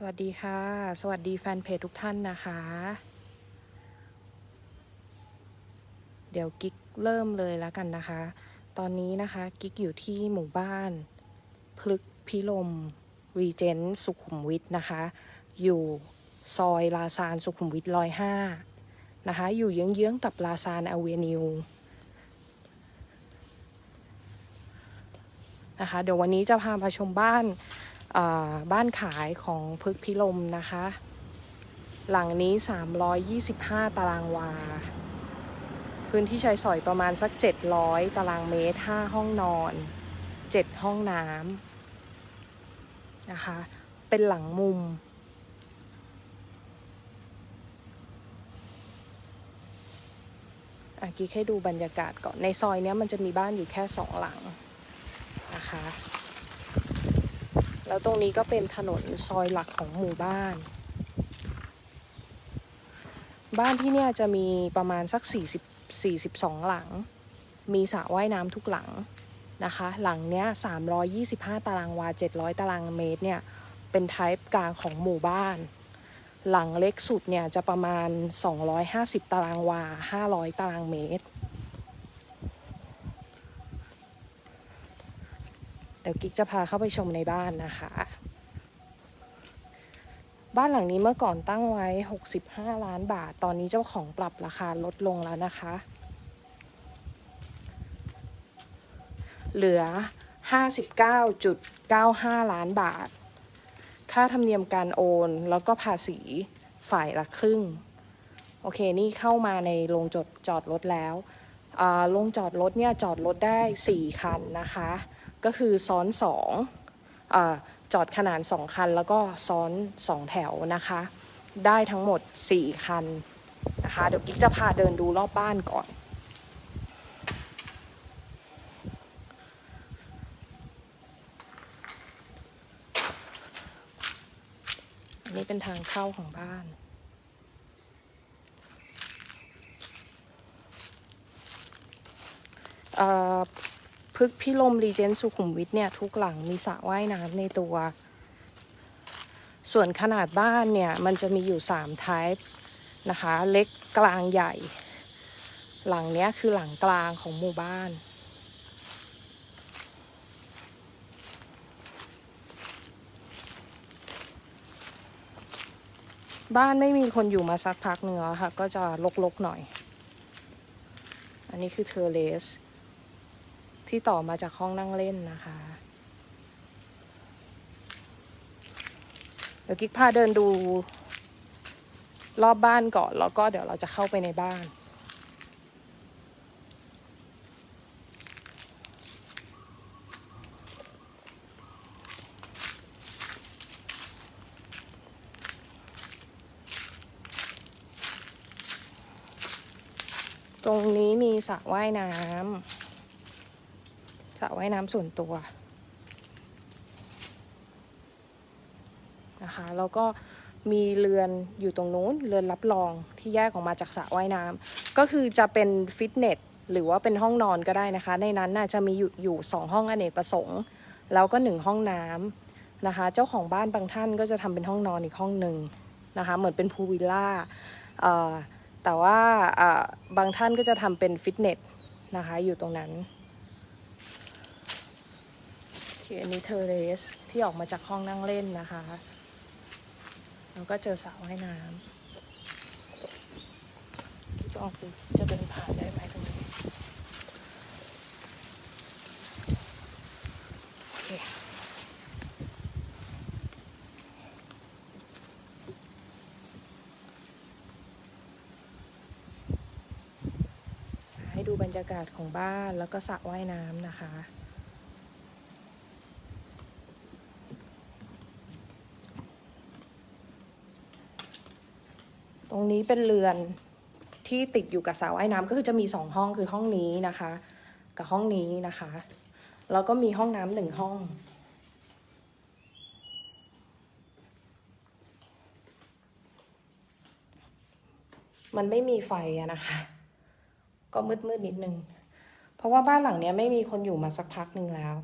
สวัสดีค่ะ สวัสดีแฟนเพจทุกท่านนะคะ เดี๋ยวกิ๊กเริ่มเลยแล้วกันนะคะ ตอนนี้นะคะกิ๊กอยู่ที่หมู่บ้าน พลึกพิลมรีเจนสุขุมวิทนะคะ อยู่ซอยลาซานสุขุมวิทร้อยห้านะคะ อยู่เยื้องๆกับลาซานอเวนิวนะคะ เดี๋ยววันนี้จะพามาชมบ้าน บ้านขายของพึกพิลมนะคะ หลังนี้ 325 ตารางวา พื้นที่ใช้สอยประมาณสัก 700 ตารางเมตร 5 ห้องนอน 7 ห้องน้ำนะคะ เป็นหลังมุมอะกิ๊กให้ดูบรรยากาศก่อน ในซอยเนี้ยมันจะมีบ้านอยู่แค่สองหลังนะคะ แล้วตรงนี้ก็เป็นถนนซอยหลักของหมู่บ้าน บ้านที่เนี่ยจะมีประมาณสัก 40 42 หลัง มีสระว่ายน้ำทุกหลังนะคะ หลังเนี้ย 325 ตารางวา 700 ตารางเมตรเนี่ย เป็นไทป์กลางของหมู่บ้าน หลังเล็กสุดเนี่ยจะประมาณ 250 ตารางวา 500 ตารางเมตร ดี๋ยวกิ๊กจะพาเข้าไปชมในบ้านนะคะ บ้านหลังนี้เมื่อก่อนตั้งไว้ 65 ล้านบาท ตอนนี้เจ้าของปรับราคาลดลงแล้วนะคะ เหลือ 59.95 ล้านบาท ค่าธรรมเนียมการโอน แล้วก็ภาษีฝ่ายละครึ่ง โอเค นี่เข้ามาในโรงจอดจอดรถแล้วโรงจอดรถเนี่ยจอดรถได้ 4 คันนะคะ ก็คือซ้อนสองอจอดขนานสองคัน แล้วก็ซ้อนสองแถวนะคะ ได้ทั้งหมด 4 คันนะคะ เดี๋ยวกิ๊กจะพาเดินดูรอบบ้านก่อน อันนี้เป็นทางเข้าของบ้านเอ่อ พึกพิลมรีเจนสุขุมวิทเนี่ยทุกหลังมีสระว่ายน้ำในตัว ส่วนขนาดบ้านเนี่ยมันจะมีอยู่3 type นะคะ เล็กกลางใหญ่ หลังเนี้ยคือหลังกลางของหมู่บ้าน บ้านไม่มีคนอยู่มาสักพักเนื้อค่ะ ก็จะลกๆหน่อย อันนี้คือเทอร์เลส ที่ต่อมาจากห้องนั่งเล่นนะคะเดี๋ยวกิ๊กพาเดินดู รอบบ้านก่อนแล้วก็เดี๋ยวเราจะเข้าไปในบ้าน ตรงนี้มีสระว่ายน้ำ สระว่ายน้ำส่วนตัวนะคะแล้วก็มีเรือนอยู่ตรงนู้นเรือนรับรองที่แยกออกมาจากสระว่ายน้ำก็คือจะเป็นฟิตเนสหรือว่าเป็นห้องนอนก็ได้นะคะ ในนั้นน่าจะมีอยู่อยู่สองห้องอเนกประสงค์ แล้วก็หนึ่งห้องน้ำนะคะ เจ้าของบ้านบางท่านก็จะทำเป็นห้องนอนอีกห้องหนึ่งนะคะ เหมือนเป็นพูลวิลล่าแต่ว่าบางท่านก็จะทำเป็นฟิตเนสนะคะอยู่ตรงนั้น อเคอันนี้เทเรสที่ออกมาจากห้องนั่งเล่นนะคะ แล้วก็เจอสระว่ายน้ำจะออกจะเดินผ่านได้ไหมตรงนี้ โอเค ให้ดูบรรยากาศของบ้านแล้วก็สระว่ายน้ำนะคะ รงนี้เป็นเรือนที่ติดอยู่กับสระว่ายน้ำก็คือจะมีสองห้องคือห้องนี้นะคะ กับห้องนี้นะคะ แล้วก็มีห้องน้ำหนึ่งห้อง มันไม่มีไฟอะนะคะ ก็มืดมืดนิดนึง เพราะว่าบ้านหลังเนี้ยไม่มีคนอยู่มาสักพักหนึ่งแล้ว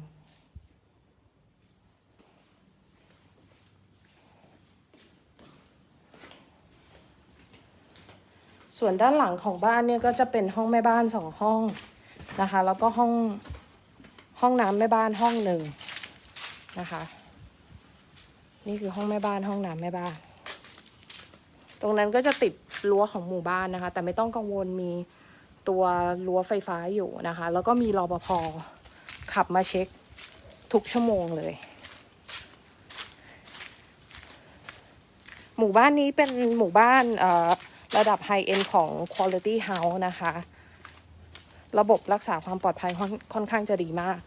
ส่วนด้านหลังของบ้านเนี่ยก็จะเป็นห้องแม่บ้านสองห้องนะคะ แล้วก็ห้องห้องน้ำแม่บ้านห้องหนึ่งนะคะ นี่คือห้องแม่บ้านห้องน้ำแม่บ้าน ตรงนั้นก็จะติดรั้วของหมู่บ้านนะคะ แต่ไม่ต้องกังวลมีตัวรั้วไฟฟ้าอยู่นะคะ แล้วก็มีรปภขับมาเช็คทุกชั่วโมงเลย หมู่บ้านนี้เป็นหมู่บ้านเอ่อ ระดับไฮเอ็นของ Quality House นะคะ ระบบรักษาความปลอดภัยค่อนค่อนข้างจะดีมาก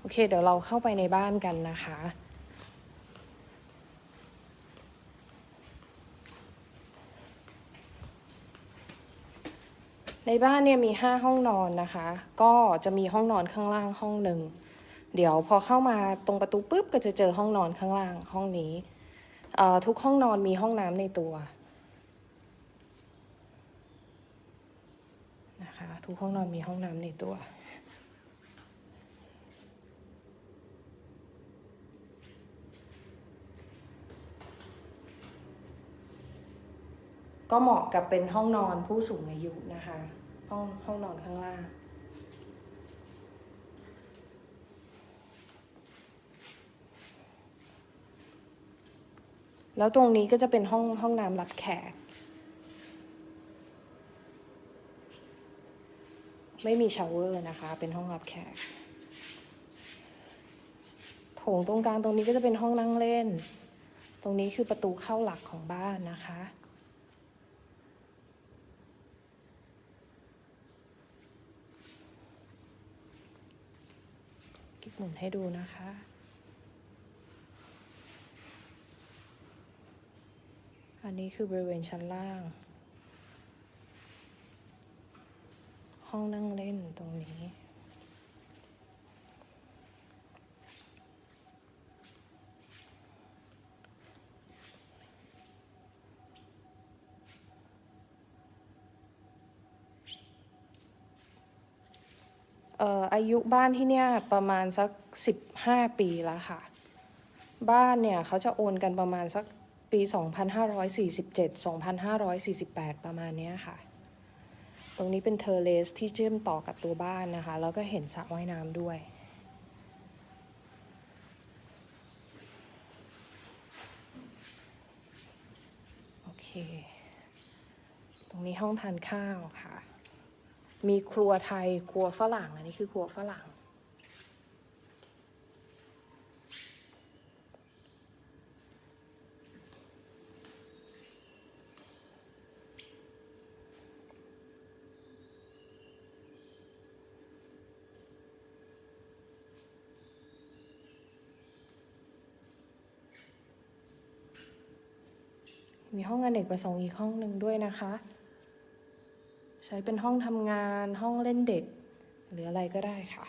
โอเค เดี๋ยวเราเข้าไปในบ้านกันนะคะในบ้านเนี่ยมีห้าห้องนอนนะคะ ก็จะมีห้องนอนข้างล่างห้องหนึ่ง เดี๋ยวพอเข้ามาตรงประตูปุ๊บก็จะเจอห้องนอนข้างล่างห้องนี้ ทุกห้องนอนมีห้องน้ำในตัวนะคะทุกห้องนอนมีห้องน้ำในตัว ก็เหมาะกับเป็นห้องนอนผู้สูงอายุนะคะ ห้องห้องนอนข้างล่าง แล้วตรงนี้ก็จะเป็นห้องห้องน้ำรับแขก ไม่มีชาวเวอร์นะคะ เป็นห้องรับแขกโถงตรงกลางตรงนี้ก็จะเป็นห้องนั่งเล่น ตรงนี้คือประตูเข้าหลักของบ้านนะคะกิ๊กหมุนให้ดูนะคะ อันนี้คือบริเวณชั้นล่าง ห้องนั่งเล่นตรงนี้ เอ่ออายุบ้านที่เนี่ยประมาณสักสิบห้าปีแล้วค่ะ บ้านเนี่ยเขาจะโอนกันประมาณสัก ปี 2547 2548 ประมาณนี้ค่ะ ตรงนี้เป็นเทอร์เลสที่เชื่อมต่อกับตัวบ้านนะคะ แล้วก็เห็นสระว่ายน้ำด้วยโอเค ตรงนี้ห้องทานข้าวค่ะ มีครัวไทย ครัวฝรั่ง อันนี้คือครัวฝรั่ง มีห้องอเนกประสงค์อีกห้องหนึ่งด้วยนะคะ ใช้เป็นห้องทำงานห้องเล่นเด็ก หรืออะไรก็ได้ค่ะ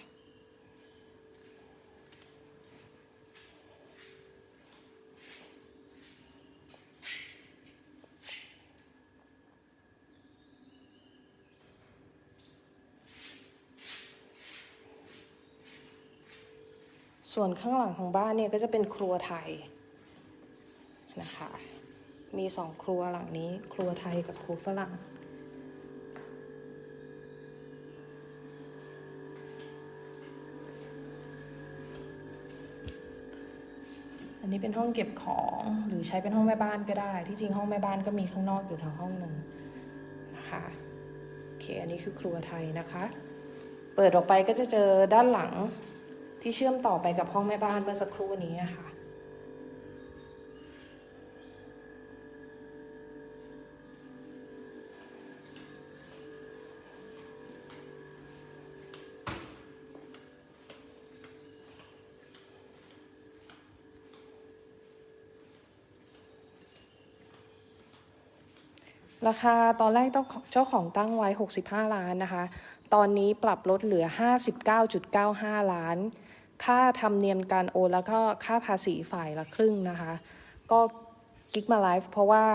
ส่วนข้างหลังของบ้านเนี่ยก็จะเป็นครัวไทยนะคะ มีสองครัวหลังนี้ ครัวไทยกับครัวฝรั่ง อันนี้เป็นห้องเก็บของหรือใช้เป็นห้องแม่บ้านก็ได้ ที่จริงห้องแม่บ้านก็มีข้างนอกอยู่ทางห้องหนึ่งนะคะโอเคอันนี้คือครัวไทยนะคะ เปิดออกไปก็จะเจอด้านหลังที่เชื่อมต่อไปกับห้องแม่บ้านเมื่อสักครู่นี้ค่ะ ราคาตอนแรกเจ้าของเจ้าของตั้งไว้ 65 ล้านนะคะ ตอนนี้ปรับลดเหลือ 59.95 ล้าน ค่าธรรมเนียมการโอนแล้วก็ค่าภาษีฝ่ายละครึ่งนะคะ ก็กิ๊กมาไลฟ์เพราะว่า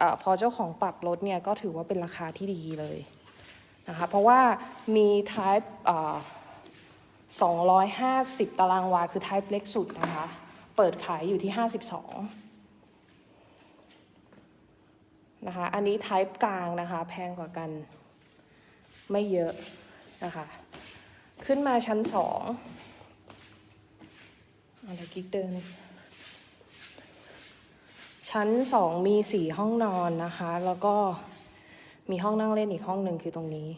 อพอเจ้าของปรับลดเนี่ยก็ถือว่าเป็นราคาที่ดีเลยนะคะ เพราะว่ามี type เอ่อ250 ตารางวา คือ type เล็กสุดนะคะ เปิดขายอยู่ที่ 52 นะคะ อันนี้ type กลางนะคะ แพงกว่ากันไม่เยอะนะคะ ขึ้นมาชั้นสองเอาเดี๋ยวกิ๊กเดิน ชั้นสองมีสี่ห้องนอนนะคะ แล้วก็มีห้องนั่งเล่นอีกห้องหนึ่งคือตรงนี้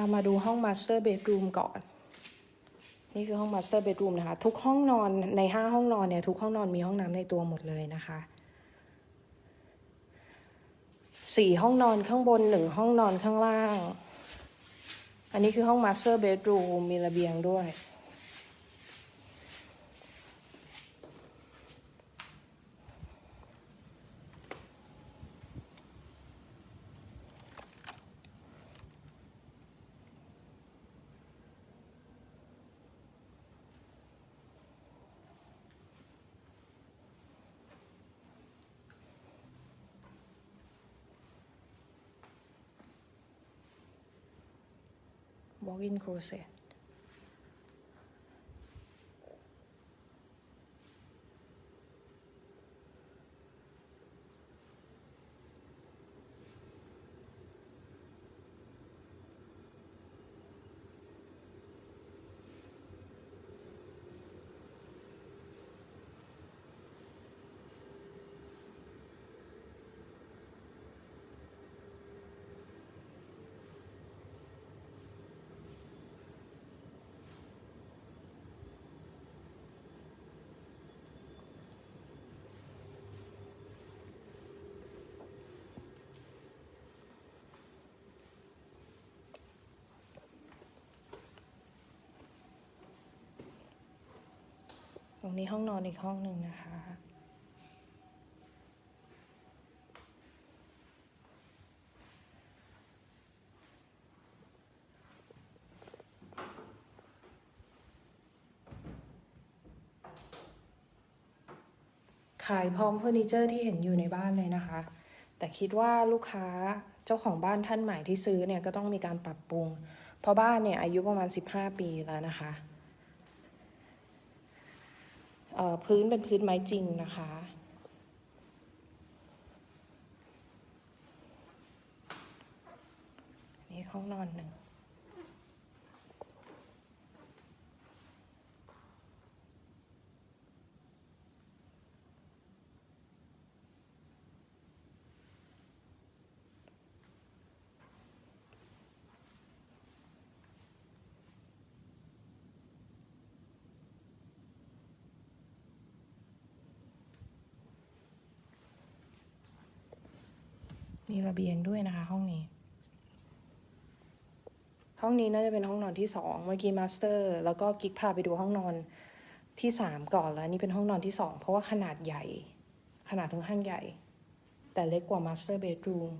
ามาดูห้องมาสเตอร์เบดรูมก่อน นี่คือห้องมาสเตอร์เบดรูมนะคะ ทุกห้องนอนใน5ห้องนอนเนี่ย ทุกห้องนอนมีห้องน้ำในตัวหมดเลยนะคะสี่ห้องนอนข้างบนหนึ่งห้องนอนข้างล่าง อันนี้คือห้องมาสเตอร์เบดรูมมีระเบียงด้วย 먹인 곳에 รงนี้ห้องนอนอีกห้องหนึ่งนะคะ ขายพร้อมเฟอร์นิเจอร์ที่เห็นอยู่ในบ้านเลยนะคะ แต่คิดว่าลูกค้าเจ้าของบ้านท่านใหม่ที่ซื้อเนี่ยก็ต้องมีการปรับปรุง เพราะบ้านเนี่ยอายุประมาณ 15 ปีแล้วนะคะ พื้นเป็นพื้นไม้จริงนะคะ นี่ห้องนอนหนึ่ง มีระเบียงด้วยนะคะ ห้องนี้ ห้องนี้น่าจะเป็นห้องนอนที่สองเมื่อกี้มาสเตอร์ แล้วก็กิ๊กพาไปดูห้องนอนที่สามก่อนแล้วนี่เป็นห้องนอนที่สองเพราะว่าขนาดใหญ่ ขนาดค่อนข้างใหญ่ แต่เล็กกว่ามาสเตอร์เบดรูม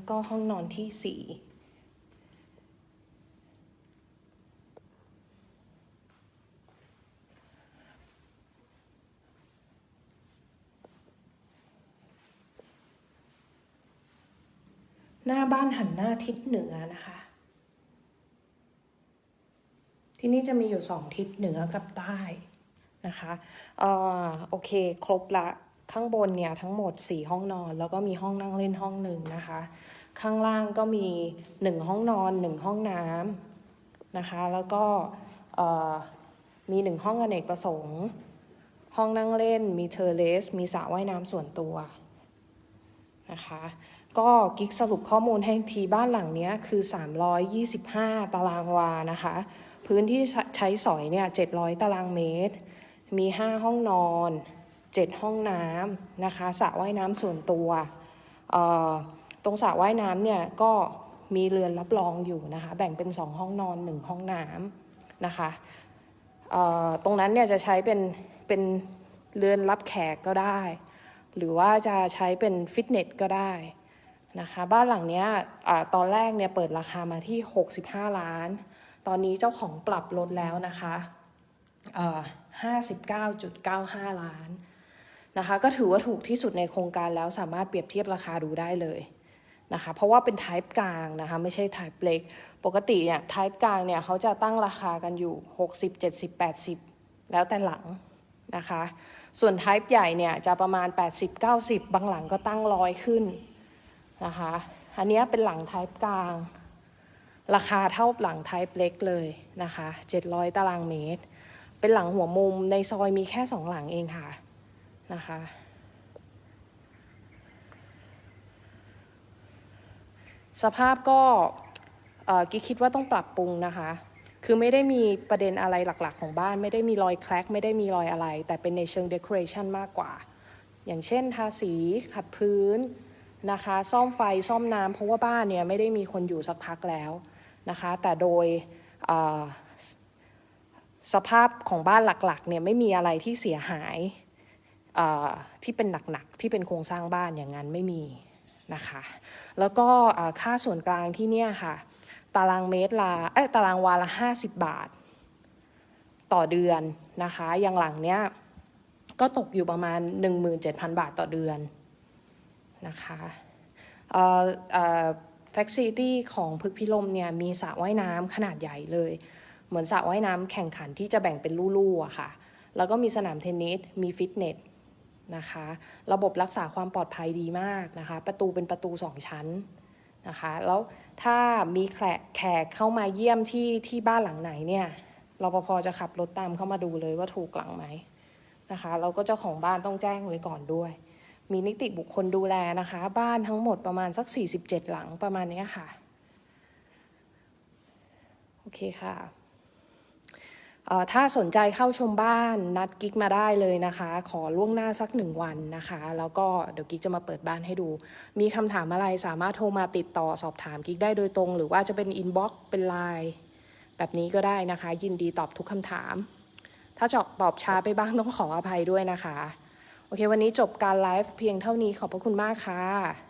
แล้วก็ห้องนอนที่สี่หน้าบ้านหันหน้าทิศเหนือนะคะ ที่นี่จะมีอยู่สองทิศเหนือกับใต้นะคะอ่อโอเค ครบละ ข้างบนเนี่ยทั้งหมด 4 ห้องนอน แล้วก็มีห้องนั่งเล่นห้องหนึ่งนะคะ ข้างล่างก็มี 1 ห้องนอน 1 ห้องน้ำนะคะ แล้วก็มี 1 ห้องอเนกประสงค์ ห้องนั่งเล่นมีเทอร์เลส มีสระว่ายน้ำส่วนตัวนะคะก็กิ๊กสรุปข้อมูลให้ทีบ้านหลังเนี้ยคือ 325 ตารางวานะคะ พื้นที่ใช้สอยเนี่ย 700 ตารางเมตร มีห้าห้องนอน เจ็ดห้องน้ำนะคะสระว่ายน้ำส่วนตัว ตรงสระว่ายน้ำเนี่ยก็มีเรือนรับรองอยู่นะคะ แบ่งเป็นสองห้องนอนหนึ่งห้องน้ำนะคะ ตรงนั้นเนี่ยจะใช้เป็นเป็นเรือนรับแขกก็ได้ หรือว่าจะใช้เป็นฟิตเนสก็ได้นะคะบ้านหลังเนี้ยตอนแรกเนี่ยเปิดราคามาที่ 65 ล้าน ตอนนี้เจ้าของปรับลดแล้วนะคะเอ่อ59.95 ล้าน นะคะก็ถือว่าถูกที่สุดในโครงการแล้วสามารถเปรียบเทียบราคาดูได้เลยนะคะเพราะว่าเป็น type กลางนะคะไม่ใช่ type เล็ก ปกติเนี่ย type กลางเนี่ยเขาจะตั้งราคากันอยู่ 60 70 80 แล้วแต่หลังนะคะส่วน type ใหญ่เนี่ยจะประมาณ 80 90 บางหลังก็ตั้งร้อยขึ้นนะคะอันนี้เป็นหลัง type กลาง ราคาเท่าหลัง type เล็กเลยนะคะ700 ตารางเมตร เป็นหลังหัวมุมในซอยมีแค่สองหลังเองค่ะ นะคะ สภาพก็กิ๊คิดว่าต้องปรับปรุงนะคะ คือไม่ได้มีประเด็นอะไรหลักๆ ของบ้าน ไม่ได้มีรอยแคร็กไม่ได้มีรอยอะไร แต่เป็นในเชิงเด o อเรชันมากกว่า อย่างเช่นทาสีขัดพื้นนะคะ ซ่อมไฟซ่อมน้ำเพราะว่าบ้านเนี่ยไม่ได้มีคนอยู่สักพักแล้วนะคะ แต่โดยสภาพของบ้านหลักๆเนี่ยไม่มีอะไรที่เสียหาย ที่เป็นหนักๆที่เป็นโครงสร้างบ้านอย่างนั้นไม่มีนะคะ แล้วก็ค่าส่วนกลางที่เนี่ยค่ะ ตารางเมตรละเอ้ตารางวาละ 50 บาท ต่อเดือนนะคะ อย่างหลังเนี้ยก็ตกอยู่ประมาณ 17,000 บาทต่อเดือนนะคะเอ่อเอ่อแฟคซิตี้ของพึกพิลมเนี่ยมีสระว่ายน้ำขนาดใหญ่เลย เหมือนสระว่ายน้ำแข่งขันที่จะแบ่งเป็นลู่ๆอะค่ะ แล้วก็มีสนามเทนนิส มีฟิตเนส นะคะ ระบบรักษาความปลอดภัยดีมากนะคะ ประตูเป็นประตูสองชั้นนะคะ แล้วถ้ามีแขกเข้ามาเยี่ยมที่ที่บ้านหลังไหนเนี่ยรปภจะขับรถตามเข้ามาดูเลยว่าถูกหลังไหมนะคะแล้วก็เจ้าของบ้านต้องแจ้งไว้ก่อนด้วย มีนิติบุคคลดูแลนะคะ บ้านทั้งหมดประมาณสัก 47 หลังประมาณเนี้ยค่ะ โอเคค่ะ ถ้าสนใจเข้าชมบ้านนัดกิ๊กมาได้เลยนะคะ ขอล่วงหน้าสักหนึ่งวันนะคะ แล้วก็เดี๋ยวกิ๊กจะมาเปิดบ้านให้ดู มีคำถามอะไรสามารถโทรมาติดต่อสอบถามกิ๊กได้โดยตรง หรือว่าจะเป็นอินบ็อกซ์เป็นไลน์แบบนี้ก็ได้นะคะ ยินดีตอบทุกคำถาม ถ้าจอบตอบช้าไปบ้างต้องขออภัยด้วยนะคะ โอเค วันนี้จบการไลฟ์เพียงเท่านี้ขอบพระคุณมากค่ะ